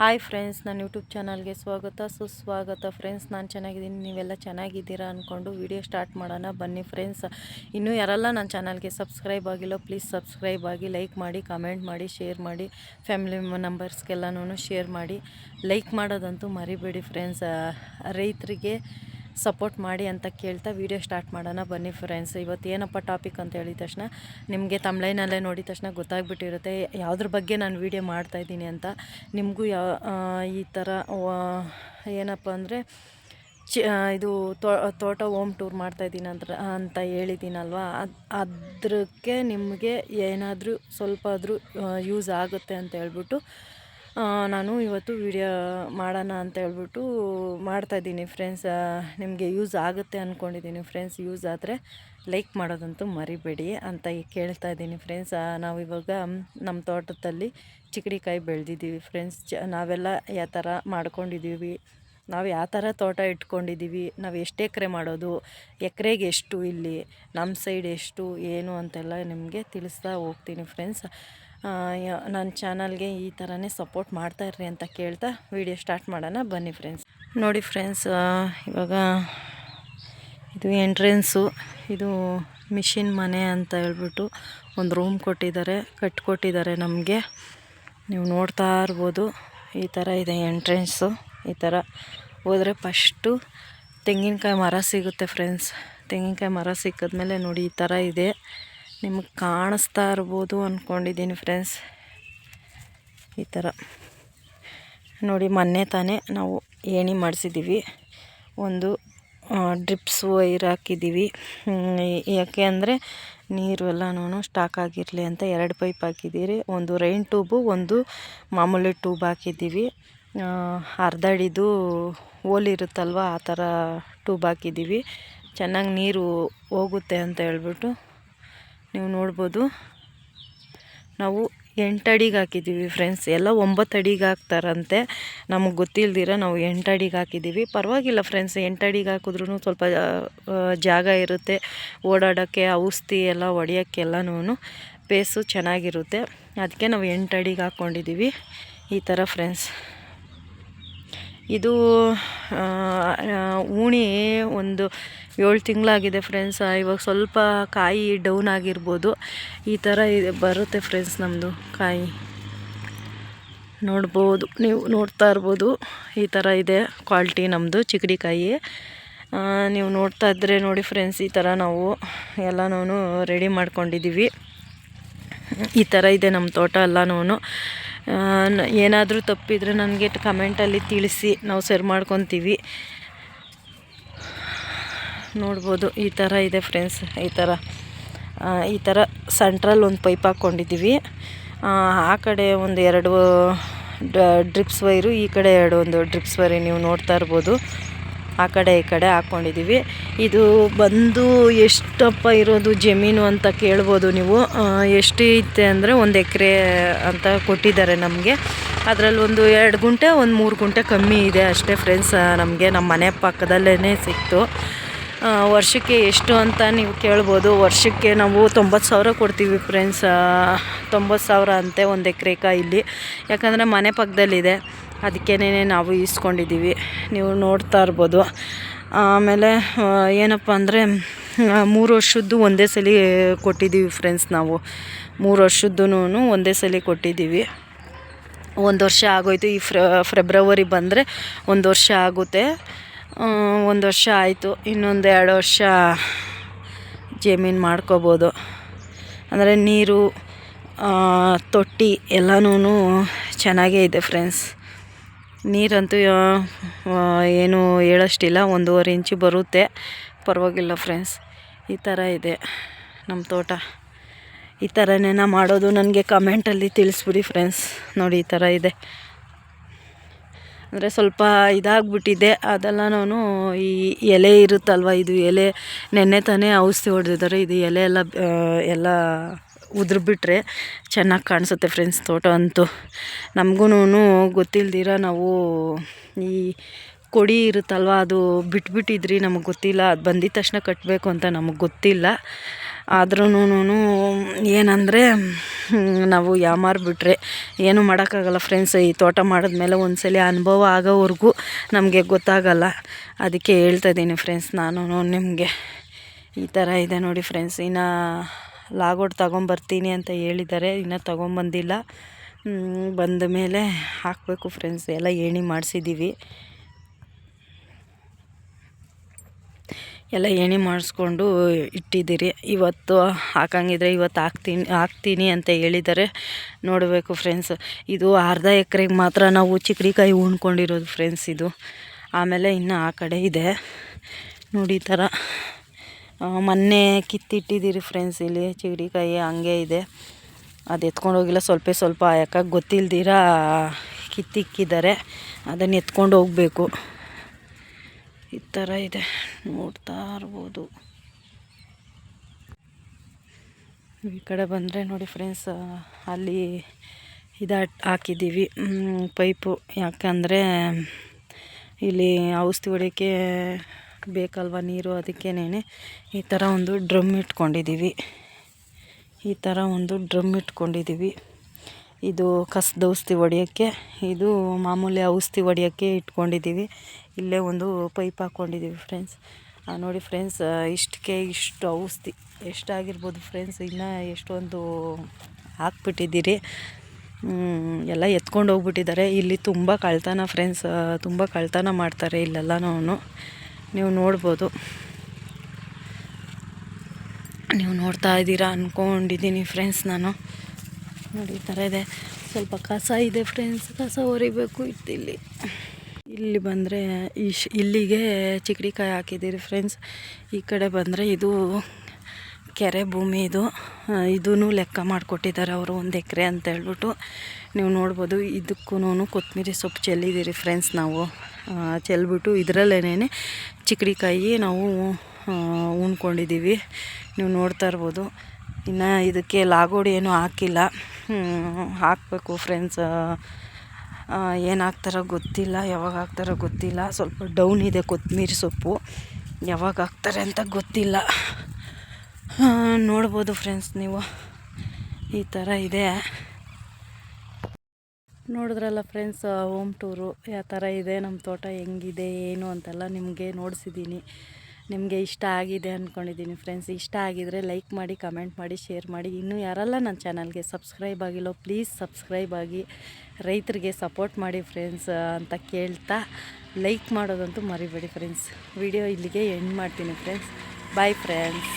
Hi friends, ನನ್ನ YouTube ಚಾನಲ್ಗೆ ಸ್ವಾಗತ. ಸುಸ್ವಾಗತ ಫ್ರೆಂಡ್ಸ್, ನಾನು ಚೆನ್ನಾಗಿದ್ದೀನಿ. ನೀವೆಲ್ಲ ಚೆನ್ನಾಗಿದ್ದೀರಾ ಅಂದ್ಕೊಂಡು ವಿಡಿಯೋ ಸ್ಟಾರ್ಟ್ ಮಾಡೋಣ ಬನ್ನಿ ಫ್ರೆಂಡ್ಸ್. ಇನ್ನೂ ಯಾರೆಲ್ಲ ನನ್ನ ಚಾನಲ್ಗೆ ಸಬ್ಸ್ಕ್ರೈಬ್ ಆಗಿಲ್ಲ, ಪ್ಲೀಸ್ ಸಬ್ಸ್ಕ್ರೈಬ್ ಆಗಿ ಲೈಕ್ ಮಾಡಿ, ಕಮೆಂಟ್ ಮಾಡಿ, ಶೇರ್ ಮಾಡಿ, ಫ್ಯಾಮಿಲಿ ನಂಬರ್ಸ್ಗೆಲ್ಲನೂ ಶೇರ್ ಮಾಡಿ. ಲೈಕ್ ಮಾಡೋದಂತೂ ಮರಿಬೇಡಿ ಫ್ರೆಂಡ್ಸ್. ರೈತರಿಗೆ ಸಪೋರ್ಟ್ ಮಾಡಿ ಅಂತ ಕೇಳ್ತಾ ವೀಡಿಯೋ ಸ್ಟಾರ್ಟ್ ಮಾಡೋಣ ಬನ್ನಿ ಫ್ರೆಂಡ್ಸ್ ಇವತ್ತು ಏನಪ್ಪ ಟಾಪಿಕ್ ಅಂತ ಹೇಳಿದ ತಕ್ಷಣ, ನಿಮಗೆ ತಮ್ಲೈನಲ್ಲೇ ನೋಡಿದ ತಕ್ಷಣ ಗೊತ್ತಾಗ್ಬಿಟ್ಟಿರುತ್ತೆ, ಯಾವುದ್ರ ಬಗ್ಗೆ ನಾನು ವೀಡಿಯೋ ಮಾಡ್ತಾಯಿದ್ದೀನಿ ಅಂತ. ನಿಮಗೂ ಯಾವ ಈ ಥರ ಏನಪ್ಪ ಅಂದರೆ, ಚಿ ಇದು ತೋಟ ಹೋಮ್ ಟೂರ್ ಮಾಡ್ತಾಯಿದ್ದೀನಿ ಅಂತ ಅಂತ ಹೇಳಿದ್ದೀನಲ್ವಾ? ಅದು ಅದಕ್ಕೆ ನಿಮಗೆ ಏನಾದರೂ ಸ್ವಲ್ಪ ಆದರೂ ಯೂಸ್ ಆಗುತ್ತೆ ಅಂತ ಹೇಳ್ಬಿಟ್ಟು ನಾನು ಇವತ್ತು ವಿಡಿಯೋ ಮಾಡೋಣ ಅಂತ ಹೇಳ್ಬಿಟ್ಟು ಮಾಡ್ತಾಯಿದ್ದೀನಿ ಫ್ರೆಂಡ್ಸ್ ನಿಮಗೆ ಯೂಸ್ ಆಗುತ್ತೆ ಅಂದ್ಕೊಂಡಿದ್ದೀನಿ ಫ್ರೆಂಡ್ಸ್ ಯೂಸ್ ಆದರೆ ಲೈಕ್ ಮಾಡೋದಂತೂ ಮರಿಬೇಡಿ ಅಂತ ಕೇಳ್ತಾ ಇದ್ದೀನಿ ಫ್ರೆಂಡ್ಸ್ ನಾವು ಇವಾಗ ನಮ್ಮ ತೋಟದಲ್ಲಿ ಚಿಕ್ಕಡಿಕಾಯಿ ಬೆಳೆದಿದ್ದೀವಿ ಫ್ರೆಂಡ್ಸ್ ಚ, ನಾವೆಲ್ಲ ಯಾವ ಥರ ಮಾಡ್ಕೊಂಡಿದ್ದೀವಿ, ನಾವು ಯಾವ ಥರ ತೋಟ ಇಟ್ಕೊಂಡಿದ್ದೀವಿ, ನಾವು ಎಷ್ಟು ಎಕರೆ ಮಾಡೋದು, ಎಕರೆಗೆ ಎಷ್ಟು ಇಲ್ಲಿ ನಮ್ಮ ಸೈಡ್ ಎಷ್ಟು, ಏನು ಅಂತೆಲ್ಲ ನಿಮಗೆ ತಿಳಿಸ್ತಾ ಹೋಗ್ತೀನಿ ಫ್ರೆಂಡ್ಸ್ ನನ್ನ ಚಾನಲ್ಗೆ ಈ ಥರನೇ ಸಪೋರ್ಟ್ ಮಾಡ್ತಾ ಇರ್ರಿ ಅಂತ ಕೇಳ್ತಾ ವಿಡಿಯೋ ಸ್ಟಾರ್ಟ್ ಮಾಡೋಣ. ಬನ್ನಿ ಫ್ರೆಂಡ್ಸ್ ನೋಡಿ ಫ್ರೆಂಡ್ಸ್ ಇವಾಗ ಇದು ಎಂಟ್ರೆನ್ಸು ಇದು ಮಿಷಿನ್ ಮನೆ ಅಂತ ಹೇಳ್ಬಿಟ್ಟು ಒಂದು ರೂಮ್ ಕೊಟ್ಟಿದ್ದಾರೆ ಕಟ್ಕೊಟ್ಟಿದ್ದಾರೆ ನಮಗೆ. ನೀವು ನೋಡ್ತಾ ಇರ್ಬೋದು, ಈ ಥರ ಇದೆ ಎಂಟ್ರೆನ್ಸು ಈ ಥರ ಹೋದರೆ ಫಸ್ಟು ತೆಂಗಿನಕಾಯಿ ಮರ ಸಿಗುತ್ತೆ ಫ್ರೆಂಡ್ಸ್ ತೆಂಗಿನಕಾಯಿ ಮರ ಸಿಕ್ಕಿದ್ಮೇಲೆ ನೋಡಿ ಈ ಥರ ಇದೆ. ನಿಮಗೆ ಕಾಣಿಸ್ತಾ ಇರ್ಬೋದು ಅಂದ್ಕೊಂಡಿದ್ದೀನಿ ಫ್ರೆಂಡ್ಸ್ ಈ ಥರ ನೋಡಿ, ಮೊನ್ನೆ ತಾನೇ ನಾವು ಏಣಿ ಮಾಡಿಸಿದ್ದೀವಿ ಒಂದು ಡ್ರಿಪ್ಸ್ ವೈರ್ ಹಾಕಿದ್ದೀವಿ ಯಾಕೆ ಅಂದರೆ ನೀರು ಎಲ್ಲನೂ ಸ್ಟಾಕ್ ಆಗಿರಲಿ ಅಂತ ಎರಡು ಪೈಪ್ ಹಾಕಿದ್ದೀರಿ ಒಂದು ರೈನ್ ಟ್ಯೂಬು ಒಂದು ಮಾಮೂಲಿ ಟ್ಯೂಬ್ ಹಾಕಿದ್ದೀವಿ ಅರ್ಧ ಅಡಿದು ಓಲಿರುತ್ತಲ್ವ ಆ ಥರ ಟ್ಯೂಬ್ ಹಾಕಿದ್ದೀವಿ ಚೆನ್ನಾಗಿ ನೀರು ಹೋಗುತ್ತೆ ಅಂತ ಹೇಳ್ಬಿಟ್ಟು ನೀವು ನೋಡ್ಬೋದು. ನಾವು ಎಂಟು ಅಡಿಗೆ ಹಾಕಿದ್ದೀವಿ ಫ್ರೆಂಡ್ಸ್ ಎಲ್ಲ ಒಂಬತ್ತು ಅಡಿಗೆ ಹಾಕ್ತಾರಂತೆ. ನಮಗೆ ಗೊತ್ತಿಲ್ದಿರ ನಾವು ಎಂಟು ಅಡಿಗೆ ಹಾಕಿದ್ದೀವಿ. ಪರವಾಗಿಲ್ಲ ಫ್ರೆಂಡ್ಸ್ ಎಂಟು ಅಡಿಗೆ ಹಾಕಿದ್ರೂ ಸ್ವಲ್ಪ ಜಾಗ ಇರುತ್ತೆ. ಓಡಾಡೋಕ್ಕೆ ಔಷಧಿ ಎಲ್ಲ ಹೊಡಿಯೋಕ್ಕೆಲ್ಲನೂ ಪೇಸು ಚೆನ್ನಾಗಿರುತ್ತೆ. ಅದಕ್ಕೆ ನಾವು ಎಂಟು ಅಡಿಗೆ ಹಾಕ್ಕೊಂಡಿದ್ದೀವಿ ಈ ಥರ ಫ್ರೆಂಡ್ಸ್ ಇದು ಉಣಿ ಒಂದು ಏಳು ತಿಂಗಳಾಗಿದೆ ಫ್ರೆಂಡ್ಸ್ ಇವಾಗ ಸ್ವಲ್ಪ ಕಾಯಿ ಡೌನ್ ಆಗಿರ್ಬೋದು. ಈ ಥರ ಇದೆ, ಬರುತ್ತೆ ಫ್ರೆಂಡ್ಸ್ ನಮ್ಮದು ಕಾಯಿ. ನೋಡ್ಬೋದು, ನೀವು ನೋಡ್ತಾ ಇರ್ಬೋದು. ಈ ಥರ ಇದೆ ಕ್ವಾಲಿಟಿ ನಮ್ಮದು ಚಿಕ್ಕಡಿಕಾಯಿ ನೀವು ನೋಡ್ತಾ ಇದ್ದರೆ ನೋಡಿ ಫ್ರೆಂಡ್ಸ್ ಈ ಥರ ನಾವು ಎಲ್ಲನೂ ರೆಡಿ ಮಾಡ್ಕೊಂಡಿದ್ದೀವಿ ಈ ಥರ ಇದೆ ನಮ್ಮ ತೋಟ ಎಲ್ಲನೂ ಏನಾದರೂ ತಪ್ಪಿದರೆ ನನಗೆ ಕಮೆಂಟಲ್ಲಿ ತಿಳಿಸಿ, ನಾವು ಸರಿ ಮಾಡ್ಕೊತೀವಿ. ನೋಡ್ಬೋದು, ಈ ಥರ ಇದೆ ಫ್ರೆಂಡ್ಸ್, ಈ ಥರ ಈ ಥರ ಸೆಂಟ್ರಲ್ಲಿ ಒಂದು ಪೈಪ್ ಹಾಕ್ಕೊಂಡಿದ್ದೀವಿ. ಆ ಕಡೆ ಒಂದು ಎರಡು ಡ್ರಿಪ್ಸ್ ವೈರು, ಈ ಕಡೆ ಎರಡು ಒಂದು ಡ್ರಿಪ್ಸ್ ವೈರು ನೀವು ನೋಡ್ತಾ ಇರ್ಬೋದು. ಆ ಕಡೆ ಈ ಕಡೆ ಹಾಕ್ಕೊಂಡಿದ್ದೀವಿ ಇದು ಬಂದು ಎಷ್ಟಪ್ಪ ಇರೋದು ಜಮೀನು ಅಂತ ಕೇಳ್ಬೋದು ನೀವು. ಎಷ್ಟು ಅಂದರೆ ಒಂದು ಎಕರೆ ಅಂತ ಕೊಟ್ಟಿದ್ದಾರೆ ನಮಗೆ. ಅದರಲ್ಲಿ ಒಂದು ಎರಡು ಗುಂಟೆ, ಒಂದು ಮೂರು ಗುಂಟೆ ಕಮ್ಮಿ ಇದೆ ಅಷ್ಟೇ ಫ್ರೆಂಡ್ಸ್ ನಮಗೆ ನಮ್ಮ ಮನೆ ಪಕ್ಕದಲ್ಲೇ ಸಿಕ್ತು. ವರ್ಷಕ್ಕೆ ಎಷ್ಟು ಅಂತ ನೀವು ಕೇಳ್ಬೋದು. ವರ್ಷಕ್ಕೆ ನಾವು ತೊಂಬತ್ತು ಸಾವಿರ ಕೊಡ್ತೀವಿ ಫ್ರೆಂಡ್ಸ್ ತೊಂಬತ್ತು ಸಾವಿರ ಅಂತೆ ಒಂದು ಎಕರೆಕ ಇಲ್ಲಿ. ಯಾಕಂದರೆ ಮನೆ ಪಕ್ಕದಲ್ಲಿದೆ ಅದಕ್ಕೇನೆ ನಾವು ಈಸ್ಕೊಂಡಿದ್ದೀವಿ. ನೀವು ನೋಡ್ತಾ ಇರ್ಬೋದು. ಆಮೇಲೆ ಏನಪ್ಪ ಅಂದರೆ ಮೂರು ವರ್ಷದ್ದು ಒಂದೇ ಸಲ ಕೊಟ್ಟಿದ್ದೀವಿ ಫ್ರೆಂಡ್ಸ್ ನಾವು. ಮೂರು ವರ್ಷದ್ದು ಒಂದೇ ಸಲ ಕೊಟ್ಟಿದ್ದೀವಿ. ಒಂದು ವರ್ಷ ಆಗೋಯ್ತು. ಈ ಫೆಬ್ರವರಿ ಬಂದರೆ ಒಂದು ವರ್ಷ ಆಗುತ್ತೆ. ಒಂದು ವರ್ಷ ಆಯಿತು, ಇನ್ನೊಂದು ಎರಡು ವರ್ಷ ಜಮೀನು ಮಾಡ್ಕೋಬೋದು. ಅಂದರೆ ನೀರು ತೊಟ್ಟಿ ಎಲ್ಲನೂ ಚೆನ್ನಾಗೇ ಇದೆ ಫ್ರೆಂಡ್ಸ್ ನೀರಂತೂ ಏನು ಹೇಳೋಷ್ಟಿಲ್ಲ, ಒಂದೂವರೆ ಇಂಚು ಬರುತ್ತೆ. ಪರವಾಗಿಲ್ಲ ಫ್ರೆಂಡ್ಸ್ ಈ ಥರ ಇದೆ ನಮ್ಮ ತೋಟ. ಈ ಥರನೇ ಮಾಡೋದು ನನಗೆ ಕಮೆಂಟಲ್ಲಿ ತಿಳಿಸ್ಬಿಡಿ ಫ್ರೆಂಡ್ಸ್ ನೋಡಿ, ಈ ಥರ ಇದೆ. ಅಂದರೆ ಸ್ವಲ್ಪ ಇದಾಗ್ಬಿಟ್ಟಿದೆ. ಅದೆಲ್ಲ ನಾನು ಈ ಎಲೆ ಇರುತ್ತಲ್ವ, ಇದು ಎಲೆ ನೆನ್ನೆ ತಾನೇ ಔಷಧಿ ಹೊಡೆದಿದ್ದಾರೆ. ಇದು ಎಲೆ ಎಲ್ಲ ಎಲ್ಲ ಉದುರ್ಬಿಟ್ರೆ ಚೆನ್ನಾಗಿ ಕಾಣಿಸುತ್ತೆ ಫ್ರೆಂಡ್ಸ್ ತೋಟ ಅಂತೂ. ನಮಗೂ ಗೊತ್ತಿಲ್ದಿರ ನಾವು ಈ ಕೊಡಿ ಇರುತ್ತಲ್ವ, ಅದು ಬಿಟ್ಬಿಟ್ಟಿದ್ರಿ, ನಮಗೆ ಗೊತ್ತಿಲ್ಲ. ಅದು ಬಂದಿದ ತಕ್ಷಣ ಕಟ್ಟಬೇಕು ಅಂತ ನಮಗೆ ಗೊತ್ತಿಲ್ಲ. ಆದ್ರೂ ಏನಂದರೆ ನಾವು ಯಾಮಾರು ಬಿಟ್ಟರೆ ಏನು ಮಾಡೋಕ್ಕಾಗಲ್ಲ ಫ್ರೆಂಡ್ಸ್ ಈ ತೋಟ ಮಾಡಿದ್ಮೇಲೆ ಒಂದ್ಸಲ ಅನುಭವ ಆಗೋವರೆಗೂ ನಮಗೆ ಗೊತ್ತಾಗಲ್ಲ. ಅದಕ್ಕೆ ಹೇಳ್ತಾ ಇದ್ದೀನಿ ಫ್ರೆಂಡ್ಸ್ ನಾನು ನಿಮಗೆ ಈ ಥರ ಇದೆ ನೋಡಿ ಫ್ರೆಂಡ್ಸ್ ಇನ್ನು ಲಾಗೋಡ್ ತೊಗೊಂಬರ್ತೀನಿ ಅಂತ ಹೇಳಿದ್ದಾರೆ, ಇನ್ನೂ ತೊಗೊಂಬಂದಿಲ್ಲ. ಬಂದ ಮೇಲೆ ಹಾಕಬೇಕು ಫ್ರೆಂಡ್ಸ್ ಎಲ್ಲ ಏಣಿ ಮಾಡಿಸಿದ್ದೀವಿ. ಎಲ್ಲ ಏಣಿ ಮಾಡಿಸ್ಕೊಂಡು ಇಟ್ಟಿದ್ದೀರಿ. ಇವತ್ತು ಹಾಕಂಗಿದ್ರೆ ಇವತ್ತು ಹಾಕ್ತೀನಿ ಹಾಕ್ತೀನಿ ಅಂತ ಹೇಳಿದ್ದಾರೆ ನೋಡಬೇಕು ಫ್ರೆಂಡ್ಸ್ ಇದು ಅರ್ಧ ಎಕರೆಗೆ ಮಾತ್ರ ನಾವು ಚಿಕ್ಕಡಿಕಾಯಿ ಉಣ್ಕೊಂಡಿರೋದು ಫ್ರೆಂಡ್ಸ್ ಇದು. ಆಮೇಲೆ ಇನ್ನು ಆ ಕಡೆ ಇದೆ. ನೋಡಿ ಈ ಥರ. ಮೊನ್ನೆ ಕಿತ್ತಿಟ್ಟಿದ್ದೀರಿ ಫ್ರೆಂಡ್ಸ್ ಇಲ್ಲಿ ಚಿಗಡಿಕಾಯಿ ಹಂಗೆ ಇದೆ. ಅದು ಎತ್ಕೊಂಡು ಹೋಗಿಲ್ಲ, ಸ್ವಲ್ಪ ಸ್ವಲ್ಪ ಯಾಕೆ ಗೊತ್ತಿಲ್ದಿರ ಕಿತ್ತಿಕ್ಕಿದ್ದಾರೆ. ಅದನ್ನು ಎತ್ಕೊಂಡು ಹೋಗಬೇಕು. ಈ ಥರ ಇದೆ. ನೋಡ್ತಾ ಇರ್ಬೋದು. ಈ ಕಡೆ ಬಂದರೆ ನೋಡಿ ಫ್ರೆಂಡ್ಸ್ ಅಲ್ಲಿ ಇದು ಹಾಕಿದ್ದೀವಿ. ಪೈಪು. ಯಾಕಂದರೆ ಇಲ್ಲಿ ಔಷಧಿ ಹೊಡಿಯೋಕ್ಕೆ ಬೇಕಲ್ವ ನೀರು ಅದಕ್ಕೇನೆ ಈ ಥರ ಒಂದು ಡ್ರಮ್ ಇಟ್ಕೊಂಡಿದ್ದೀವಿ. ಈ ಥರ ಒಂದು ಡ್ರಮ್ ಇಟ್ಕೊಂಡಿದ್ದೀವಿ. ಇದು ಕಸದ ಔಷಧಿ ಹೊಡಿಯೋಕ್ಕೆ, ಇದು ಮಾಮೂಲಿ ಔಷಧಿ ಹೊಡಿಯೋಕ್ಕೆ ಇಟ್ಕೊಂಡಿದ್ದೀವಿ. ಇಲ್ಲೇ ಒಂದು ಪೈಪ್ ಹಾಕ್ಕೊಂಡಿದ್ದೀವಿ ಫ್ರೆಂಡ್ಸ್ ನೋಡಿ ಫ್ರೆಂಡ್ಸ್ ಇಷ್ಟಕ್ಕೆ ಇಷ್ಟು ಔಷಧಿ, ಎಷ್ಟಾಗಿರ್ಬೋದು ಫ್ರೆಂಡ್ಸ್ ಇನ್ನೂ ಎಷ್ಟೊಂದು ಹಾಕ್ಬಿಟ್ಟಿದ್ದೀರಿ. ಎಲ್ಲ ಎತ್ಕೊಂಡು ಹೋಗ್ಬಿಟ್ಟಿದ್ದಾರೆ. ಇಲ್ಲಿ ತುಂಬ ಕಳ್ತನ ಫ್ರೆಂಡ್ಸ್ ತುಂಬ ಕಳ್ತನ ಮಾಡ್ತಾರೆ ಇಲ್ಲೆಲ್ಲನೂ ನೀವು ನೋಡ್ಬೋದು. ನೀವು ನೋಡ್ತಾ ಇದ್ದೀರಾ ಅಂದ್ಕೊಂಡಿದ್ದೀನಿ ಫ್ರೆಂಡ್ಸ್ ನಾನು. ನೋಡಿ, ಈ ಥರ ಇದೆ. ಸ್ವಲ್ಪ ಕಸ ಇದೆ ಫ್ರೆಂಡ್ಸ್ ಕಸ ಹೊರಿಬೇಕು ಇಲ್ಲಿ ಇಲ್ಲಿ ಬಂದರೆ ಇಶ್ ಇಲ್ಲಿಗೆ ಚಿಕ್ಕಡಿಕಾಯಿ ಹಾಕಿದ್ದೀರಿ ಫ್ರೆಂಡ್ಸ್ ಈ ಕಡೆ ಬಂದರೆ ಇದು ಕೆರೆ ಭೂಮಿ ಇದು. ಇದೂ ಲೆಕ್ಕ ಮಾಡಿಕೊಟ್ಟಿದ್ದಾರೆ ಅವರು ಒಂದು ಎಕರೆ ಅಂತ ಹೇಳ್ಬಿಟ್ಟು. ನೀವು ನೋಡ್ಬೋದು ಇದಕ್ಕೂ ಕೊತ್ತಂಬರಿ ಸೊಪ್ಪು ಚೆಲ್ಲಿದ್ದೀರಿ ಫ್ರೆಂಡ್ಸ್ ನಾವು. ಚೆಲ್ಬಿಟ್ಟು ಇದರಲ್ಲೇನೇ ಚಿಕ್ಕಡಿಕಾಯಿ ನಾವು ಉಣ್ಕೊಂಡಿದ್ದೀವಿ. ನೀವು ನೋಡ್ತಾ ಇರ್ಬೋದು. ಇನ್ನು ಇದಕ್ಕೆ ಲಾಗೋಡಿ ಏನೂ ಹಾಕಿಲ್ಲ. ಹಾಕಬೇಕು ಫ್ರೆಂಡ್ಸ್ ಏನು ಹಾಕ್ತಾರೋ ಗೊತ್ತಿಲ್ಲ, ಯಾವಾಗ ಹಾಕ್ತಾರೋ ಗೊತ್ತಿಲ್ಲ. ಸ್ವಲ್ಪ ಡೌನ್ ಇದೆ ಕೊತ್ತಂಬರಿ ಸೊಪ್ಪು. ಯಾವಾಗ ಹಾಕ್ತಾರೆ ಅಂತ ಗೊತ್ತಿಲ್ಲ. ನೋಡ್ಬೋದು ಫ್ರೆಂಡ್ಸ್ ನೀವು. ಈ ಥರ ಇದೆ. ನೋಡಿದ್ರಲ್ಲ ಫ್ರೆಂಡ್ಸ್ ಹೋಮ್ ಟೂರು ಯಾವ ಥರ ಇದೆ ನಮ್ಮ ತೋಟ ಹೆಂಗಿದೆ, ಏನು ಅಂತೆಲ್ಲ ನಿಮಗೆ ನೋಡಿಸಿದ್ದೀನಿ. ನಿಮಗೆ ಇಷ್ಟ ಆಗಿದೆ ಅಂದ್ಕೊಂಡಿದ್ದೀನಿ ಫ್ರೆಂಡ್ಸ್ ಇಷ್ಟ ಆಗಿದರೆ ಲೈಕ್ ಮಾಡಿ ಕಮೆಂಟ್ ಮಾಡಿ ಶೇರ್ ಮಾಡಿ. ಇನ್ನೂ ಯಾರೆಲ್ಲ ನನ್ನ ಚಾನಲ್ಗೆ ಸಬ್ಸ್ಕ್ರೈಬ್ ಆಗಿಲ್ಲೋ ಪ್ಲೀಸ್ ಸಬ್ಸ್ಕ್ರೈಬ್ ಆಗಿ. ರೈತರಿಗೆ ಸಪೋರ್ಟ್ ಮಾಡಿ ಫ್ರೆಂಡ್ಸ್ ಅಂತ ಕೇಳ್ತಾ ಲೈಕ್ ಮಾಡೋದಂತೂ ಮರಿಬೇಡಿ ಫ್ರೆಂಡ್ಸ್ ವಿಡಿಯೋ ಇಲ್ಲಿಗೆ ಎಂಡ್ ಮಾಡ್ತೀನಿ ಫ್ರೆಂಡ್ಸ್ ಬಾಯ್ ಫ್ರೆಂಡ್ಸ್